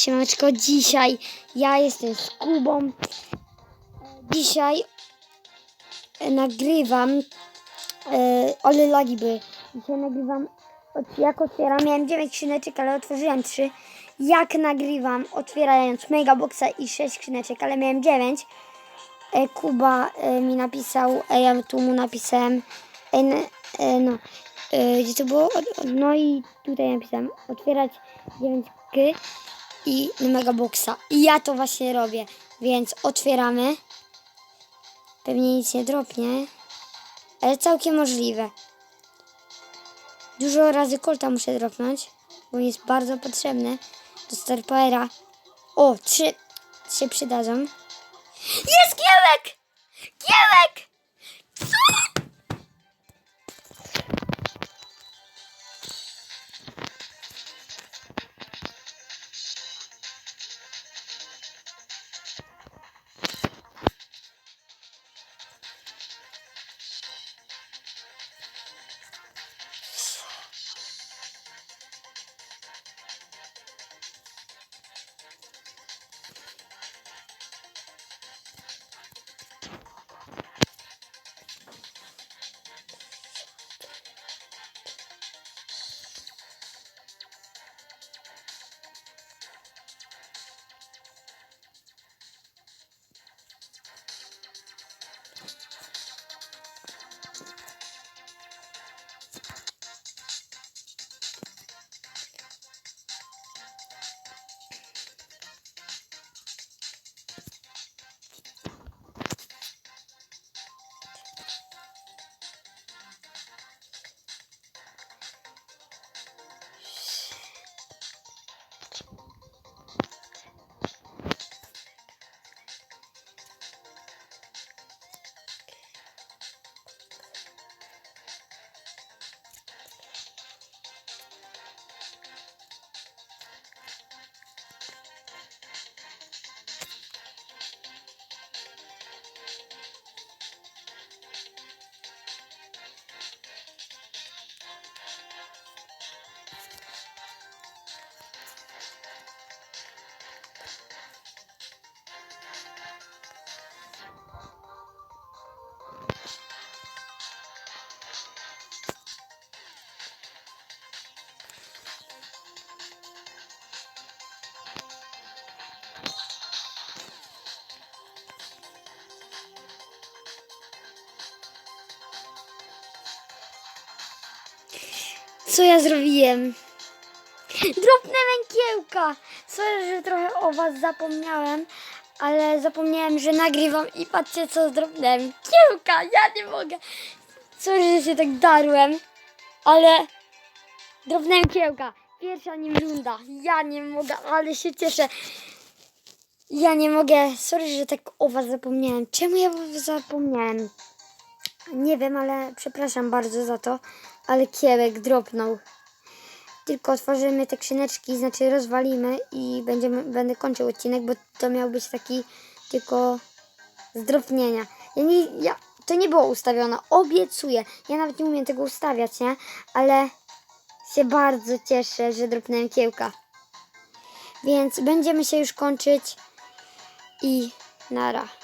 Siemaneczko, dzisiaj ja jestem z Kubą. Dzisiaj e, nagrywam, e, ale lagi. Dzisiaj nagrywam, jak otwieram, miałem 9 skrzyneczek, ale otworzyłem 3. Jak nagrywam, otwierając Megaboxa i 6 skrzyneczek, ale miałem 9. E, Kuba e, mi napisał, e, ja tu mu napisałem, e, e, no, e, gdzie to było? No i tutaj napisałem, otwierać 9 gry i Megaboxa. I ja to właśnie robię, więc otwieramy. Pewnie nic nie dropnie, ale całkiem możliwe. Dużo razy kolta muszę dropnąć, bo jest bardzo potrzebny do Star Powera. O, trzy się przydadzą. Jest kiełek! Kiełek! Co ja zrobiłem? Dropnęłem kiełka. Sorry, że trochę o was zapomniałem, ale zapomniałem, że nagrywam i patrzcie co zdropnąłem. Kiełka, ja nie mogę. Sorry, że się tak darłem, ale dropnąłem kiełka. Pierwsza nim runda. Ja nie mogę, ale się cieszę. Ja nie mogę. Sorry, że tak o was zapomniałem. Czemu ja was zapomniałem? Nie wiem, ale przepraszam bardzo za to, ale kiełek dropnął. Tylko otworzymy te skrzyneczki, znaczy rozwalimy i będziemy, będę kończył odcinek, bo to miał być taki tylko z dropnienia. Ja nie, ja, to nie było ustawione, obiecuję. Ja nawet nie umiem tego ustawiać, nie? Ale się bardzo cieszę, że dropnąłem kiełka. Więc będziemy się już kończyć i nara.